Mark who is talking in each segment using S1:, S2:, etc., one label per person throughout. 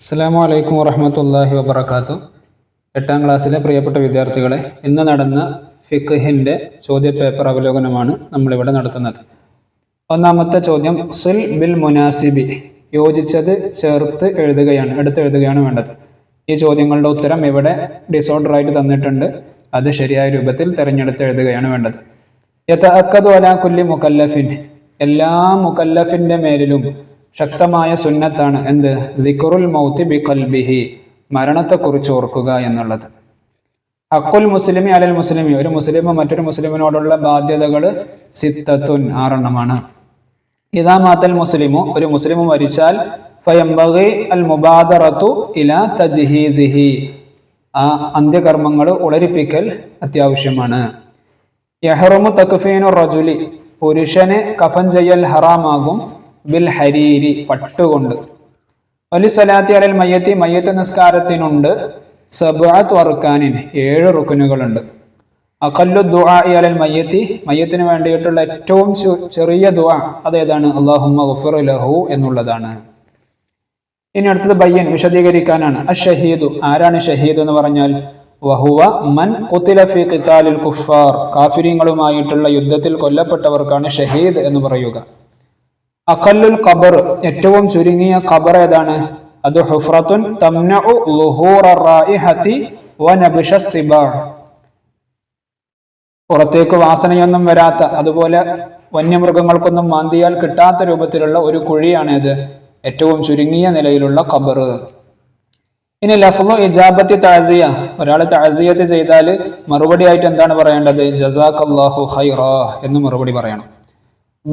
S1: അസ്സാമു അലൈക്കും വറഹമത്തല്ലാഹി വബർക്കാത്തു എട്ടാം ക്ലാസ്സിലെ പ്രിയപ്പെട്ട വിദ്യാർത്ഥികളെ ഇന്ന് നടന്ന ഫിഖിന്റെ ചോദ്യപേപ്പർ അവലോകനമാണ് നമ്മളിവിടെ നടത്തുന്നത്. ഒന്നാമത്തെ ചോദ്യം സുൽ ബിൽ മുനാസിബി. യോജിച്ചത് ചേർത്ത് എഴുതുകയാണ് എടുത്ത് എഴുതുകയാണ് വേണ്ടത്. ഈ ചോദ്യങ്ങളുടെ ഉത്തരം ഇവിടെ ഡിസോർഡർ ആയിട്ട് തന്നിട്ടുണ്ട്. അത് ശരിയായ രൂപത്തിൽ തിരഞ്ഞെടുത്ത് എഴുതുകയാണ് വേണ്ടത്. യതഅക്കദു അലാ കുല്ലി മുക്കല്ലഫിൻ എല്ലാ മുക്കല്ലഫിന്റെ മേലിലും ശക്തമായ സുന്നത്താണ് എന്ത്? ദിക്റുൽ മൗത്തി ബി കൽബിഹി മരണത്തെക്കുറിച്ച് ഓർക്കുക എന്നുള്ളത്. അക്കുൽ മുസ്ലിമി അലൽ മുസ്ലിമി. ഒരു മുസ്ലിം മറ്റൊരു മുസ്ലിമിനോടുള്ള ബാധ്യതകൾ സിത്തത്തുൻ ആറെണ്ണമാണ്. ഇതാ മാത്തൽ മുസ്ലിമു. ഒരു മുസ്ലിം മരിച്ചാൽ ഫയംബഗി അൽ മുബാദറത്തു ഇല തജ്ഹീസിഹി. ആ അന്ത്യകർമ്മങ്ങൾ ഉളരിപ്പിക്കൽ അത്യാവശ്യമാണ്. യഹ്റമു തക്ഫീനു റജുലി. പുരുഷന് കഫൻ ചെയ്യൽ ഹറാമാകും. ബിൽ ഹരീരി പട്ടുകൊണ്ട്. വലി സലാത്തി അലൽ മയ്യത്തി മയ്യത്ത് നിസ്കാരത്തിനുണ്ട്. സബാത്ത് വറുക്കാനിന് ഏഴ് റുക്കുനുകളുണ്ട് അഖല്ലു ദുആ അലൽ മയ്യത്തി. മയ്യത്തിന് വേണ്ടിയിട്ടുള്ള ഏറ്റവും ചെറിയ ദുആ അതേതാണ്? അള്ളാഹുമ്മ ഗഫിർ ലഹു എന്നുള്ളതാണ്. ഇനി അടുത്തത് ബയ്യൻ വിശദീകരിക്കാനാണ്. അഷഹീദു. ആരാണ് ഷഹീദ് എന്ന് പറഞ്ഞാൽ? വഹുവ മൻ ഖുതില ഫീ ഖിതാലിൽ കുഫാർ. കാഫിര്യങ്ങളുമായിട്ടുള്ള യുദ്ധത്തിൽ കൊല്ലപ്പെട്ടവർക്കാണ് ഷഹീദ് എന്ന് പറയുക. അഖല്ലുൽ ഖബർ ഏറ്റവും ചുരുങ്ങിയ ഖബർ ഏതാണ്? അത് ഹുഫ്രത്തുൻ തംനഉ ളുഹൂറ റായിഹതി വനബ്ഷ സിബാ. പുറത്തേക്ക് വാസനയൊന്നും വരാത്ത അതുപോലെ വന്യമൃഗങ്ങൾക്കൊന്നും മാന്തിയാൽ കിട്ടാത്ത രൂപത്തിലുള്ള ഒരു കുഴിയാണ് ഇത് ഏറ്റവും ചുരുങ്ങിയ നിലയിലുള്ള ഖബർ. ഇനി ലഫ്ലു ഇജാബത്തി താസിയ ഒരാൾ താസിയത്ത് ചെയ്താൽ മറുപടി ആയിട്ട് എന്താണ് പറയേണ്ടത്? ജസാഖ് അള്ളാഹു ഖൈറ എന്ന് മറുപടി പറയണം.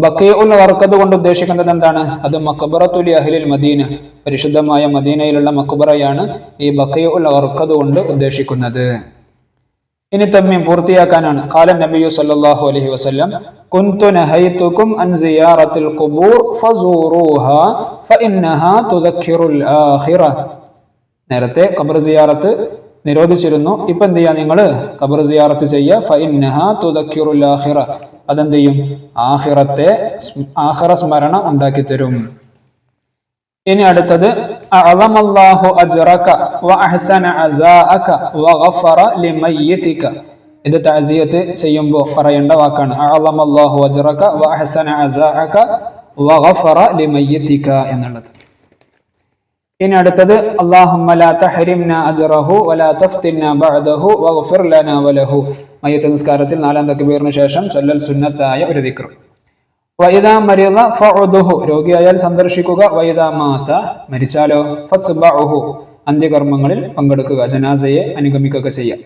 S1: ബക്കേ ഉൽ വർക്കത്ത് കൊണ്ട് ഉദ്ദേശിക്കുന്നത് എന്താണ്? അത് മക്ബറത്തുൽ അഹ്ലിൽ മദീന പരിശുദ്ധമായ മദീനയിലുള്ള മക്ബറയാണ് ഈ ബക്കേ ഉൽ വർക്കത്ത് കൊണ്ട് ഉദ്ദേശിക്കുന്നത്. ഇനി തമ്മിയും പൂർത്തിയാക്കാനാണ്. കാല നബിയു സല്ലല്ലാഹു അലൈഹി വസല്ലം കുന്തു നഹൈതുകും അൻ സിയാറത്തിൽ ഖുബൂർ ഫസൂറൂഹ ഫഇന്നഹാ തുദക്കിറുൽ ആഖിറ. നേരത്തെ ഖബർ സിയാറത്ത് നിരോധിച്ചിരുന്നു. ഇപ്പൊ എന്ത് ചെയ്യാ നിങ്ങൾ ഖബർ സിയാറത്ത് ചെയ്യുക ഫഇന്നഹ തുദക്കിറുൽ ആഖിറ. അതെന്ത് ചെയ്യും ആഹിറത്തെ ആഹിറ സ്മരണ ഉണ്ടാക്കി തരും ഇനി അടുത്തത് അജ്റക വഅഹ്സന അസാഅക വഗഫറ ലിമയ്യിതിക. ഇത് തഅസിയത്ത് ചെയ്യുമ്പോൾ പറയേണ്ട വാക്കാണ്. അജ്റക വഅഹ്സന അസാഅക വഗഫറ ലിമയ്യിതിക എന്നുള്ളത്. ഇനി അടുത്തത് അല്ലാഹുമ്മ ലാ അജ്റഹു വലാ തഫ്തിന്ന ബഅദഹു വഗ്ഫിർ ലനാ വലഹു. മയ്യത്ത് നിസ്കാരത്തിൽ നാലാം തക്ബീറിന് ശേഷം ചൊല്ലൽ സുന്നത്തായ ഒരു ദിക്ർ. വൈദാ മരിള ഫുഹു രോഗിയായാൽ സന്ദർശിക്കുക. വൈദാ മാത മരിച്ചാലോ? ഫുബഹു അന്ത്യകർമ്മങ്ങളിൽ പങ്കെടുക്കുക. ജനാസയെ അനുഗമിക്കുക ചെയ്യുക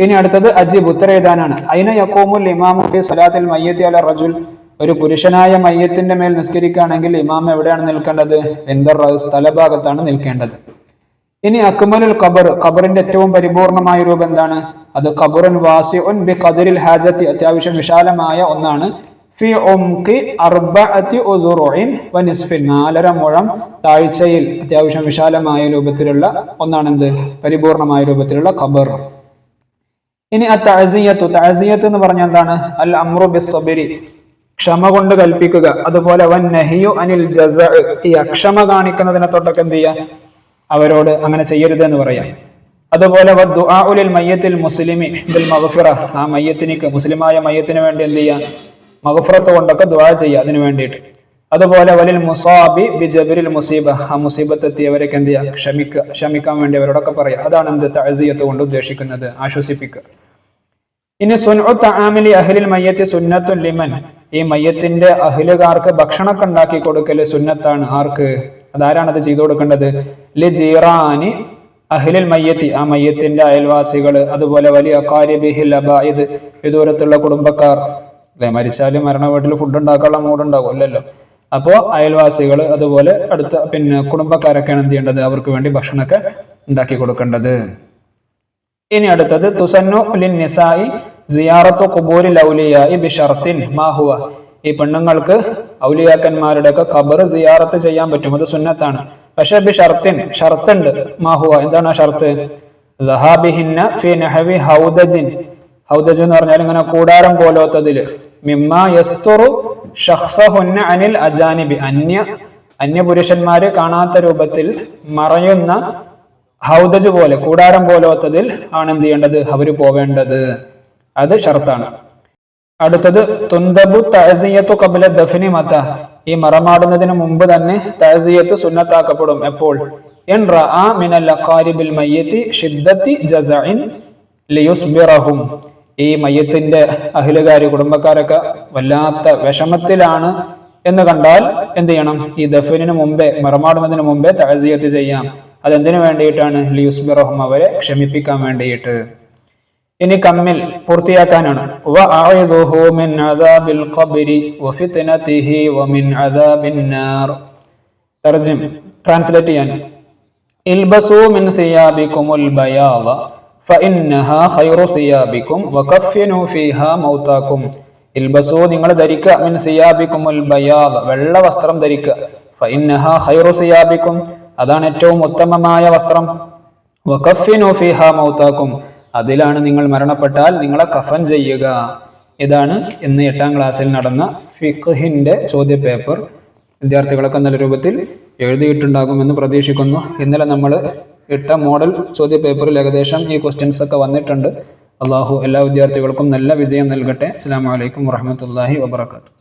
S1: ഇനി അടുത്തത് അജീബ് ഉത്തരേദാനാണ് അയിന യക്കോമുൽ ഇമാമു ഫി സലാത്തിൽ മയ്യത്തി അല റജുൽ. ഒരു പുരുഷനായ മയ്യത്തിന്റെ മേൽ നിസ്കരിക്കുകയാണെങ്കിൽ ഇമാം എവിടെയാണ് നിൽക്കേണ്ടത്? എന്തർ സ്ഥലഭാഗത്താണ് നിൽക്കേണ്ടത്. ഇനി അക്മലുൽ ഖബർ. ഖബറിന്റെ ഏറ്റവും പരിപൂർണമായ രൂപം എന്താണ്? അത് ഖബറുൻ വാസിഉൻ ബി ഖദറിൽ ഹാജത്തി. അത്യാവശ്യം വിശാലമായ ഒന്നാണ്. ഫി ഉംഖി അർബഅത്തി ഉദുറുഇൻ വ നിസ്ഫിൻ. നാലര മുഴം താഴ്ചയിൽ അത്യാവശ്യം വിശാലമായ രൂപത്തിലുള്ള ഒന്നാണെന്ത്? പരിപൂർണമായ രൂപത്തിലുള്ള ഖബർ. ഇനി ആ തഅസിയത്തു. തഅസിയത്ത് എന്ന് പറഞ്ഞാൽ എന്താണ്? അൽ അമ്രു ബിസ്സബരി ക്ഷമ കൊണ്ട് കൽപ്പിക്കുക. അതുപോലെ വൻ നഹിയു അനിൽ ജസ. ഈ അക്ഷമ കാണിക്കുന്നതിനെ തൊട്ടൊക്കെ എന്ത് ചെയ്യുക? അവരോട് അങ്ങനെ ചെയ്യരുത് എന്ന് പറയാം. അതുപോലെ വദ്ദുആഉലിൽ മയ്യത്തിൽ ബിൽ ആ മുസ്ലിമായ മയ്യത്തിന് വേണ്ടി എന്ത് ചെയ്യാം? മഗ്ഫിറത്ത് കൊണ്ടൊക്കെ ദുആ ചെയ്യുക അതിന് വേണ്ടിയിട്ട്. അതുപോലെ വലിൽ മുസാബി ബി ജബിരിൽ മുസീബ. ആ മുസീബത്ത് എത്തിയവരൊക്കെ എന്ത് ചെയ്യുക ക്ഷമിക്കുക ക്ഷമിക്കാൻ വേണ്ടി അവരോടൊക്കെ പറയുക അതാണ് എന്ത് തഴസിയത്ത് കൊണ്ട് ഉദ്ദേശിക്കുന്നത്. ആശ്വസിപ്പിക്കുക. ഇനി സുൻഉ ആമിലി അഹ്ലിൽ മയ്യത്തി സുന്നത്തുൻ ലിമൻ. ഈ മയ്യത്തിന്റെ അഹ്ലുകാർക്ക് ഭക്ഷണമൊക്കെ ഉണ്ടാക്കി കൊടുക്കൽ സുന്നത്താണ്. ആർക്ക്? അതാരാണ് അത് ചെയ്തു കൊടുക്കേണ്ടത്? ലി ജീറാനി അഹ്ലിൽ മയ്യത്തി ആ മയ്യത്തിന്റെ അയൽവാസികൾ അതുപോലെ വലിയ അക്കാര്യബിഹിൽ അബായത് വിദൂരത്തുള്ള കുടുംബക്കാർ. അല്ലെ മരിച്ചാലും മരണ വീട്ടിൽ ഫുഡ് ഉണ്ടാക്കാനുള്ള മൂടുണ്ടാവും അല്ലല്ലോ? അപ്പോൾ അയൽവാസികൾ അതുപോലെ അടുത്ത പിന്നെ കുടുംബക്കാരൊക്കെയാണ് എന്ത് ചെയ്യേണ്ടത്? അവർക്ക് വേണ്ടി ഭക്ഷണമൊക്കെ ഉണ്ടാക്കി കൊടുക്കേണ്ടത്. ഇനി അടുത്തത് തുസന്നു ലിൻ നിസായി സിയാറത്തു കുബൂരിൽ ഔലിയായി ബിഷർത്തിൻ മാഹുവ ഈ പെണ്ണുങ്ങൾക്ക് ഔലിയാക്കന്മാരുടെ ഒക്കെ ഖബർ സിയാറത്ത് ചെയ്യാൻ പറ്റും അത് സുന്നത്താണ്. പക്ഷെ ബി ഷർത്തിൻ ഷർത്തുണ്ട്. മാഹുവ എന്താണ് ആ ഷർത്ത്? ലഹാബിഹിന്ന ഫി നഹവി ഹൗദജിൻ. ഹൗദജ് എന്ന് പറഞ്ഞാൽ ഇങ്ങനെ കൂടാരം പോലോത്തതിൽ മിമ്മ യസ്തുറു ഷഹ്സഹുന്ന അനിൽ അജാനിബി. അന്യ അന്യപുരുഷന്മാര് കാണാത്ത രൂപത്തിൽ മറയുന്ന ഹൗദജ് പോലെ കൂടാരം പോലത്തതിൽ ആണ് എന്ത് ചെയ്യേണ്ടത്? അവർ പോവേണ്ടത്. അത് ഷർത്താണ്. അടുത്തത് തുന്തബു തഹസിയത്തു കബില ദഫിനി മത. ഈ മറമാടുന്നതിന് മുമ്പ് തന്നെ തഹസിയത്ത് സുന്നത്താക്കപ്പെടും എപ്പോൾ? ഈ മയ്യത്തിന്റെ അഹിലുകാര് കുടുംബക്കാരൊക്കെ വല്ലാത്ത വിഷമത്തിലാണ് എന്ന് കണ്ടാൽ എന്ത് ചെയ്യണം? ഈ ദഫിനു മുമ്പേ മറമാടുന്നതിന് മുമ്പേ തഹസിയത്ത് ചെയ്യാം. അതെന്തിനു വേണ്ടിയിട്ടാണ്? ലിയുസ്ബിറഹും അവരെ ക്ഷമിപ്പിക്കാൻ വേണ്ടിയിട്ട്. ഇനി കമ്മിൽ പൂർത്തിയാക്കാനാണ്. ട്രാൻസ്ലേറ്റ് ചെയ്യാൻ. ഇൽബസു മിൻ സിയാബിക്കുമുൽ ബയാള ഫഇന്നഹാ ഖൈറു സിയാബിക്കും വകഫിനു ഫീഹാ മൗതാക്കും ഇൽബസു നിങ്ങൾ ധരിക്കുക. മിൻ സിയാബിക്കുമുൽ ബയാള വെള്ള വസ്ത്രം ധരിക്കുക. ഫഇന്നഹാ ഖൈറു സിയാബിക്കും അതാണ് ഏറ്റവും ഉത്തമമായ വസ്ത്രം. വകഫിനു ഫീഹാ മൗതാക്കും അതിലാണ് നിങ്ങൾ മരണപ്പെട്ടാൽ നിങ്ങളെ കഫൻ ചെയ്യുക. ഇതാണ് ഇന്ന് എട്ടാം ക്ലാസ്സിൽ നടന്ന ഫിഖ്ഹിന്റെ ചോദ്യ പേപ്പർ വിദ്യാർത്ഥികളൊക്കെ നല്ല രൂപത്തിൽ എഴുതിയിട്ടുണ്ടാകുമെന്ന് പ്രതീക്ഷിക്കുന്നു. ഇന്നലെ നമ്മൾ ഇട്ട മോഡൽ ചോദ്യ പേപ്പറിൽ ഏകദേശം ഈ ക്വസ്റ്റ്യൻസ് ഒക്കെ വന്നിട്ടുണ്ട്. അള്ളാഹു എല്ലാ വിദ്യാർത്ഥികൾക്കും നല്ല വിജയം നൽകട്ടെ. അസ്സാം വലൈക്കും വാഹമത്തല്ലാഹി വാബർക്കാത്തു